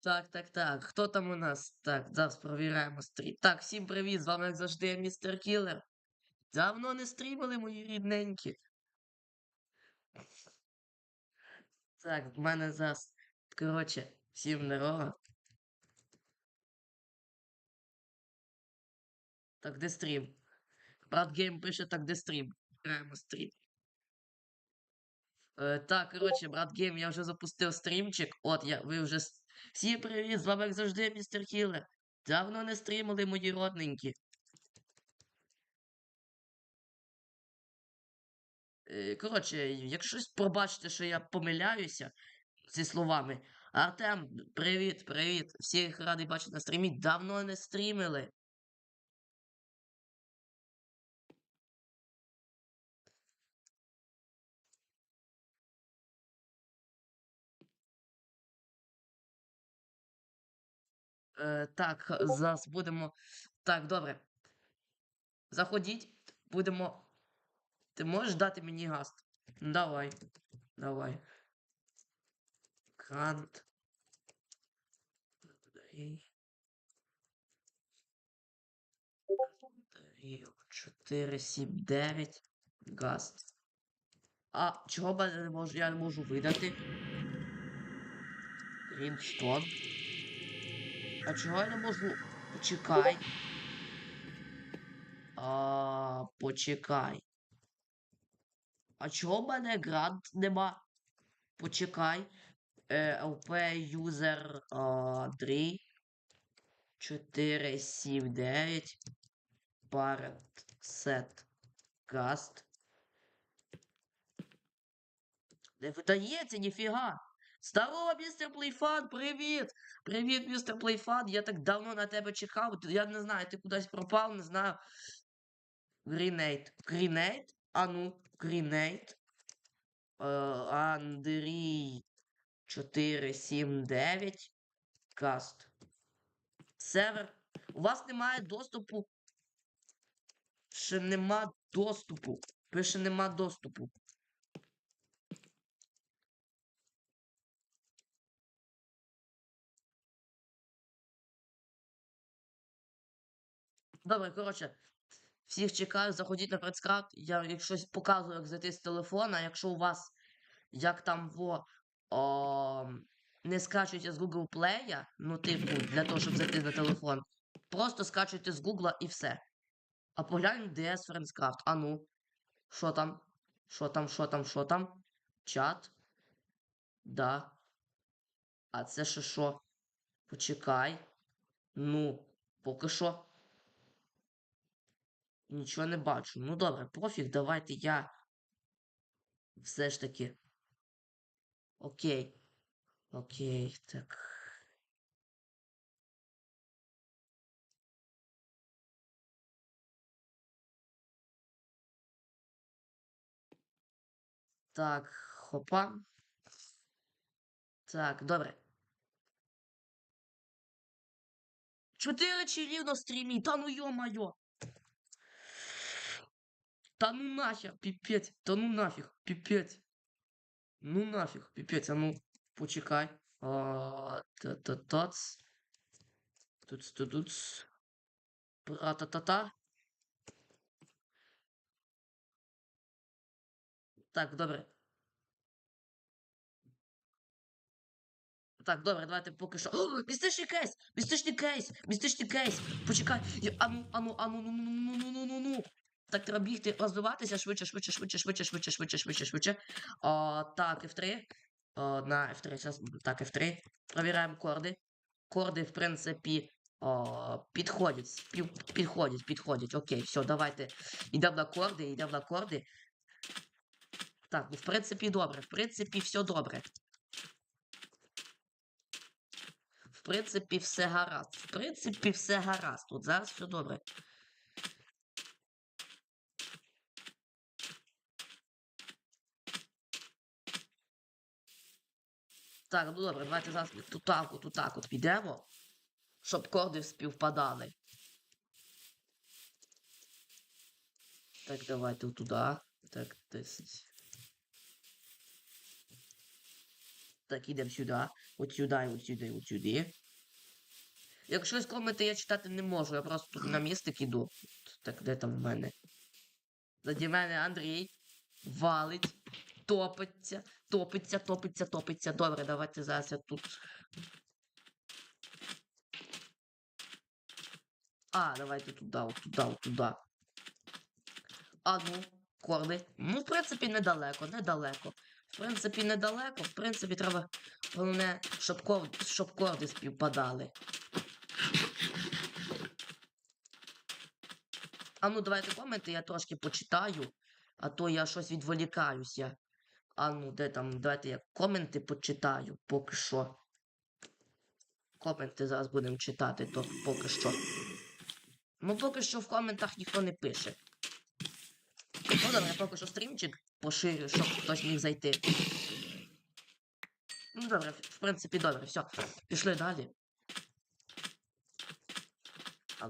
Так, так, так. Хто там у нас? Так, зараз провіряємо стрім. Так, всім привіт! З вами, як завжди, містер Кілер. Давно не стрімили, мої рідненькі. Так, в мене зараз. Коротше, всім здорово. Так, де стрім? Брат Гейм пише, так, де стрім? Граємо стрім. Е, так, коротше, брат Гейм, я вже запустив стрімчик. От, я, ви вже. Всім привіт! З вами, як завжди, містер Хіле. Давно не стрімили, мої родненькі. Е, Коротше, якщо пробачите, що я помиляюся зі словами. Артем, привіт, привіт. Всіх радий бачити на стрімі. Давно не стрімили. Так, зараз будемо. Так, добре. Заходіть, будемо. Ти можеш дати мені газ? Давай. Давай. Три, чотири, сім, дев'ять. Газ. А чого я не можу, я не можу видати? Грінстон. А чого я не можу? Почекай. А, почекай. А чого в мене грант нема? Почекай. Е, user а, 3. 4, 7, 9. Parent set cast. Не видається, ніфіга. Здорово, містер Плейфан, привіт! Привіт, містер Плейфан. Я так давно на тебе чекав. Я не знаю, ти кудись пропав, не знаю. Грінейт. Грінейт? А ну, Грінейт. Е, Андрій 479. Каст. Сервер. У вас немає доступу. Ще нема доступу. Пише нема доступу. Добре, коротше, всіх чекаю, заходіть на предскрафт. Я якщо показую, як зайти з телефона, якщо у вас як там во о, не скачуєте з Google Play, ну, типу, для того, щоб зайти на телефон, просто скачуйте з Google і все. А поглянь DS Friendscraft. А ну, що там? Що там, що там, що там? Чат? Да. А це ще що? Почекай. Ну, поки що. Нічого не бачу. Ну добре, пофіг, давайте я. Все ж таки. Окей. Окей, так. Так, хопа. Так, добре. Чотири чилів на стрімі, та ну йо-майо. Та ну нахер, піпець, та ну нафіг, піпець. Ну нафіг, піпець, а ну, почекай. Та-та-тац. Туц-ту-туц. Пра-та-та-та. Так, добре. Так, добре, давайте поки що. О, містичний кейс! Містичний кейс! Містичний кейс! Почекай! Ану, ану, ану, ну, ну, ну, ну, ну, ну, ну. Так, треба бігти, розвиватися швидше, швидше, швидше, швидше, швидше, швидше, швидше, швидше. А, так, F3. А, на F3, зараз, так, F3. Провіряємо корди. Корди, в принципі, а, підходять, підходять, підходять. Окей, все, давайте. Йдемо на корди, йдемо на корди. Так, ну, в принципі, добре, в принципі, все добре. В принципі, все гаразд. В принципі, все гаразд. Тут зараз все добре. Так, ну добре, давайте зараз тут так от, тут так от підемо, щоб корди співпадали. Так, давайте туди. Так, 10. Так, ідемо сюди. От сюди, от сюди, от сюди. Якщо з коменти я читати не можу, я просто тут на містик іду. Так, де там в мене? Заді мене Андрій валить, топиться, топиться, топиться, топиться. Добре, давайте зараз я тут. А, давайте туди, от туди, туди. А ну, корди. Ну, в принципі, недалеко, недалеко. В принципі, недалеко. В принципі, треба головне, щоб, кор... щоб корди співпадали. А ну, давайте коменти, я трошки почитаю, а то я щось відволікаюся. А ну, де там, давайте я коменти почитаю поки що. Коменти зараз будемо читати, то поки що. Ну, поки що в коментах ніхто не пише. Ну, добре, поки що стрімчик поширю, щоб хтось міг зайти. Ну, добре, в принципі, добре, все. Пішли далі. А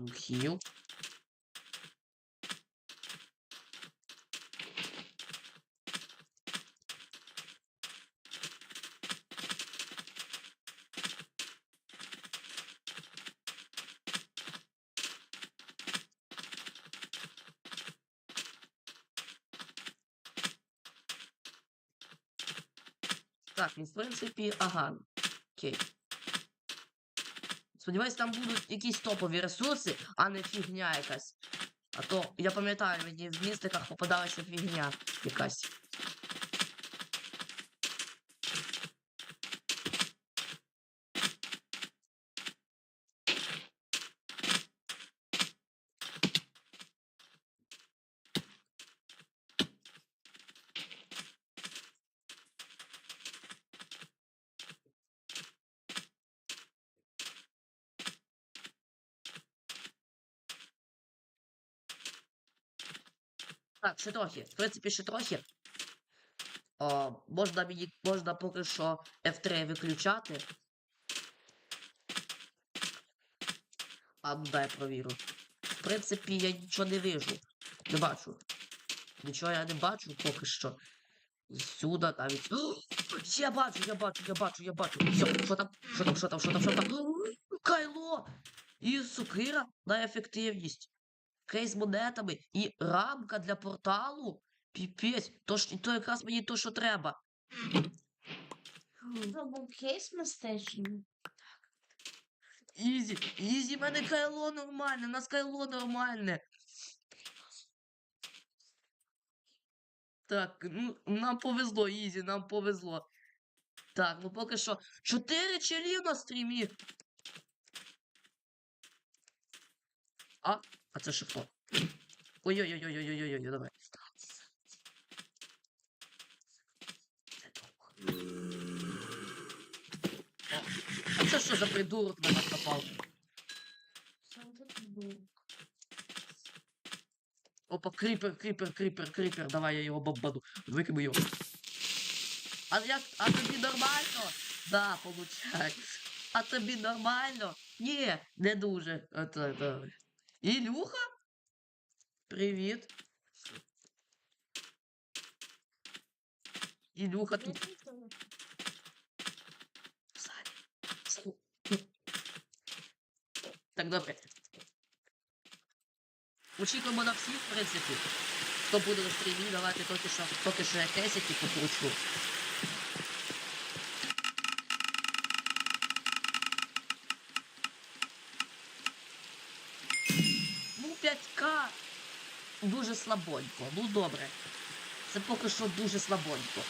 ну, в принципі, ага. Окей. Сподіваюсь, там будуть якісь топові ресурси, а не фігня якась. А то, я пам'ятаю, мені в містиках попадалася фігня якась. Так, ще трохи. В принципі, ще трохи. О, можна мені, можна поки що F3 виключати. А ну дай провірю. В принципі, я нічого не вижу. Не бачу. Нічого я не бачу поки що. Сюди навіть. Я бачу, я бачу, я бачу, я бачу. Все, що там? Що там, що там, що там, що там? Кайло! І сукира на ефективність. Кейс монетами і рамка для порталу. Піпець, то, ж, то якраз мені то, що треба. Був кейс мистичний. Ізі, ізі, в мене кайло нормальне, у нас кайло нормальне. Так, ну, нам повезло, Ізі, нам повезло. Так, ну поки що. Чотири челі на стрімі. А? А це що хто? Ой-ой-ой-ой-ой-ой-ой, давай. А це що за придурок на нас напав? Опа, кріпер, кріпер, кріпер, кріпер. Давай я його бомбану. Викину його. А як? А тобі нормально? Да, получай. А тобі нормально? Ні, не дуже. Ото, добре. Ілюха? Привіт. Ілюха тут. Саня. Так, добре. Очікуємо на всіх, в принципі. Хто буде на стрімі, давайте поки що, поки що я кесики покручу. Ну, 5К дуже слабонько. Ну добре. Це поки що дуже слабонько.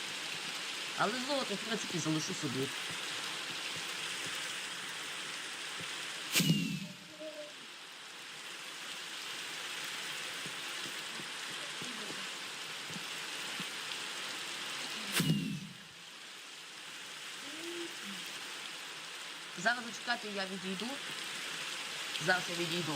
Але золото, в принципі, залишу собі. Зараз зачекайте, я відійду. Зараз я відійду.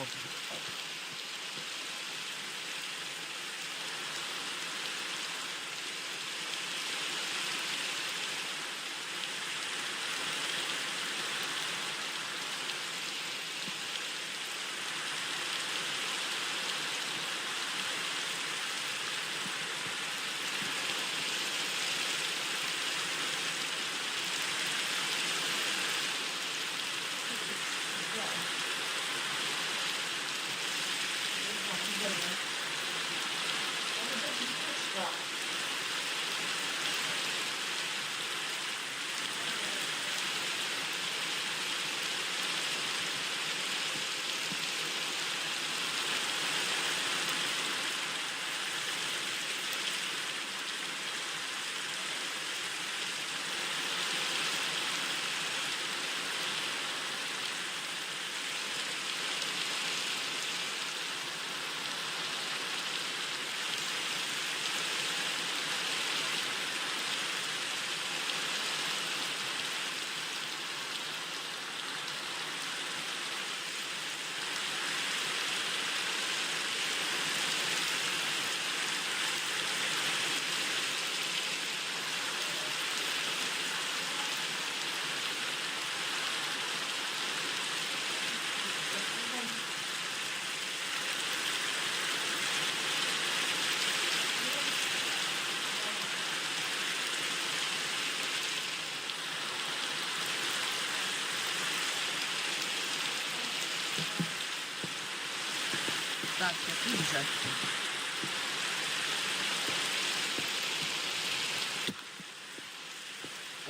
Так, який вже?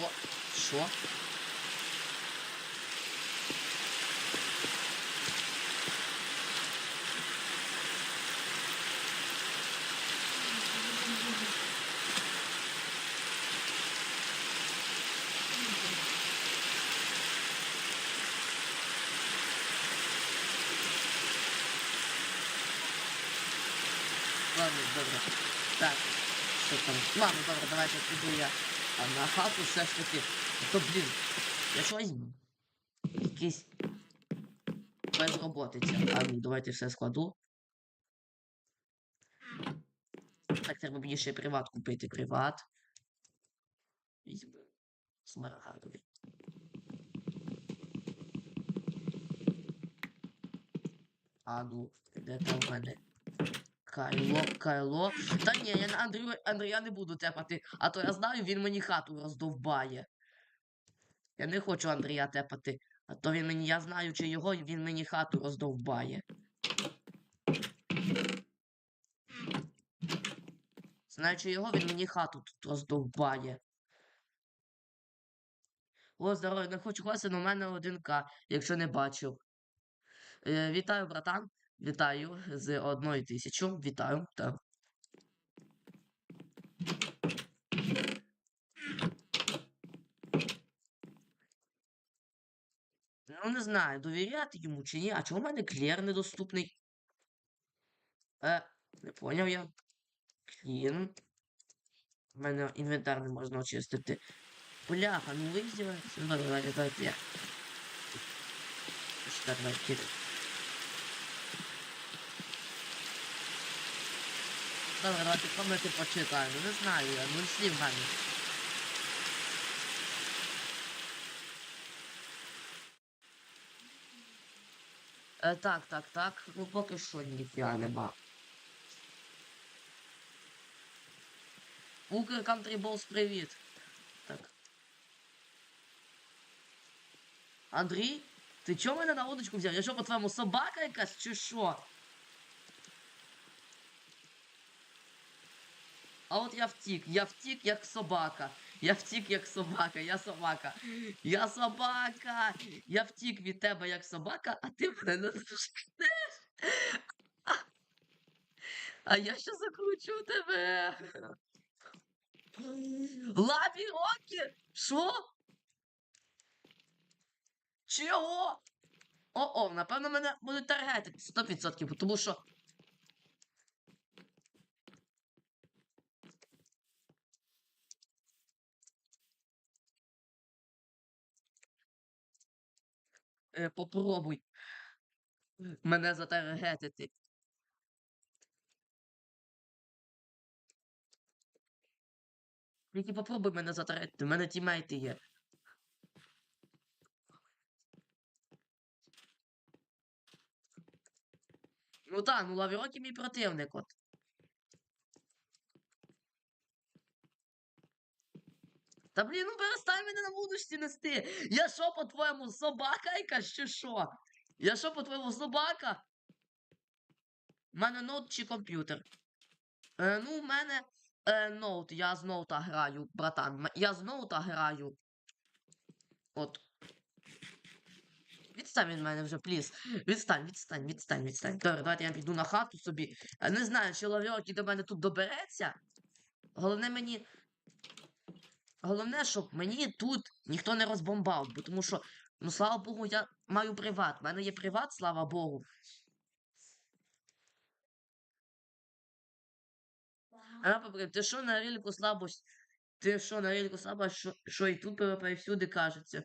О, що? Ладно, добре. Так, що там? Ладно, добре, давайте піду я а, на хату все ж таки. То, блін, я щось якийсь безроботиця. А ну, давайте все складу. Так, треба мені ще приват купити. Приват. Візьму. Смарагдовий. А ну, де там в мене? Кайло, Кайло. Та ні, я на Андрію, Андрія не буду тепати, а то я знаю, він мені хату роздовбає. Я не хочу Андрія тепати, а то він мені, я знаю, чи його він мені хату роздовбає. Знаючи його, він мені хату тут роздовбає. О, здорово, не хочу класти, але у мене 1К, якщо не бачив. Е, вітаю, братан. Вітаю з одною тисячу. Вітаю. Так. Ну, не знаю, довіряти йому чи ні. А чому в мене клєр недоступний? Е, не поняв я. Клін. У мене інвентар не можна очистити. Бляха, ну ви здіваєтеся? Ну, давайте, давайте я. Так, давайте, Добре, давайте коменти почитаємо. Не знаю, я нуль слів мене. Е, так, так, так. Ну поки що ніфіга нема. Укр Balls, привіт. Так. Андрій? Ти чого мене на удочку взяв? Я що, по-твоєму, собака якась чи що? А от я втік, я втік як собака. Я втік як собака, я собака. Я собака. Я втік від тебе як собака, а ти мене не дождеш. А я ще закручу тебе. Лапі роки? Що? Чого? О-о, напевно, мене будуть таргетити 100%, тому що. Попробуй мене затаргетити. Тільки попробуй мене затаргетити, в мене тімейти є. Ну так, ну Лавірокі мій противник, от. Та блін, ну перестань мене на вуличці нести. Я що, по-твоєму, собака якась чи що? Я що, по-твоєму, собака? У мене ноут чи комп'ютер? Е, ну, в мене е, ноут, я з ноута граю, братан. Я з ноута граю. От. Відстань від мене вже, пліз. Відстань, відстань, відстань, відстань. Добре, давайте я піду на хату собі. Е, Не знаю, чи лавіокі до мене тут добереться. Головне мені. Головне, щоб мені тут ніхто не розбомбав, бо тому що, ну слава Богу, я маю приват. У мене є приват, слава Богу. А ти що на рельку слабость? Ти що на рельку слабость, що, що і тут ПВП і всюди кажеться.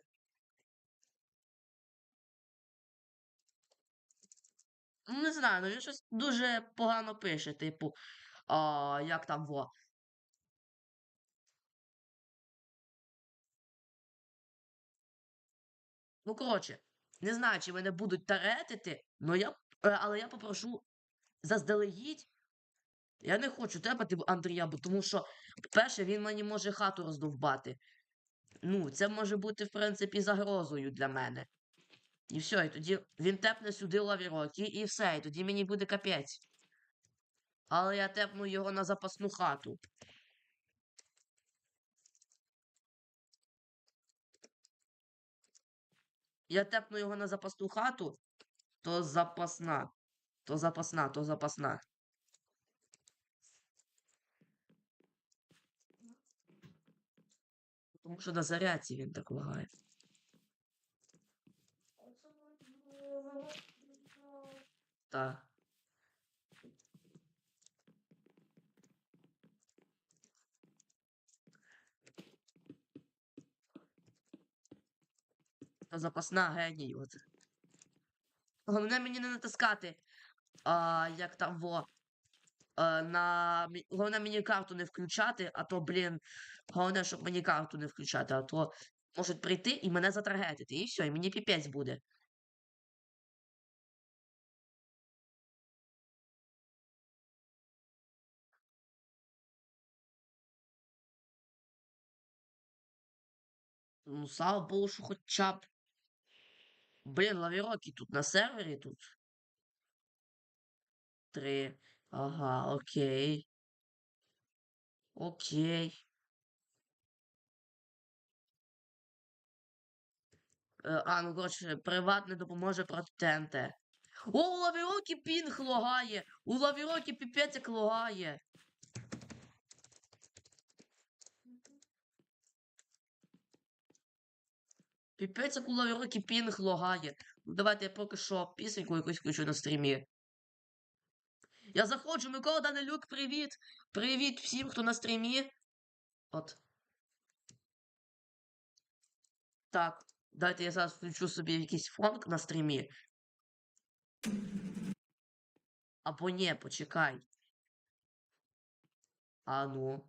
Ну, не знаю, ну він щось дуже погано пише, типу, а, як там во. Ну, коротше, не знаю, чи мене будуть таретити, но я, е, але я попрошу заздалегідь. Я не хочу тепати Андрія, бо тому що, перше, він мені може хату роздовбати. Ну, це може бути, в принципі, загрозою для мене. І все, і тоді він тепне сюди лавірокі, і все, і тоді мені буде капець. Але я тепну його на запасну хату. Я тепну його на запасну хату, то запасна. То запасна, то запасна. Тому що на зарядці він так лагає. Так. Запасна геній. От. Головне мені не натискати. А, як там во. А, на... Головне мені карту не включати, а то, блін. Головне, щоб мені карту не включати, а то можуть прийти і мене затаргетити. І все, і мені піпець буде. Ну, слава Богу, що хоча б. Блін, лавірокі тут на сервері тут. Три. Ага, окей. Окей. Е, А, ну коротше, приват не допоможе проти ТНТ. О, у лавірокі пінг логає! У лавірокі піпець як логає. Піпець як у лавірокі пінг логає. Ну давайте я поки що пісеньку якусь включу на стрімі. Я заходжу, Микола Данилюк, привіт! Привіт всім, хто на стрімі. От. Так, дайте я зараз включу собі якийсь фонк на стрімі. Або ні, почекай. А ну.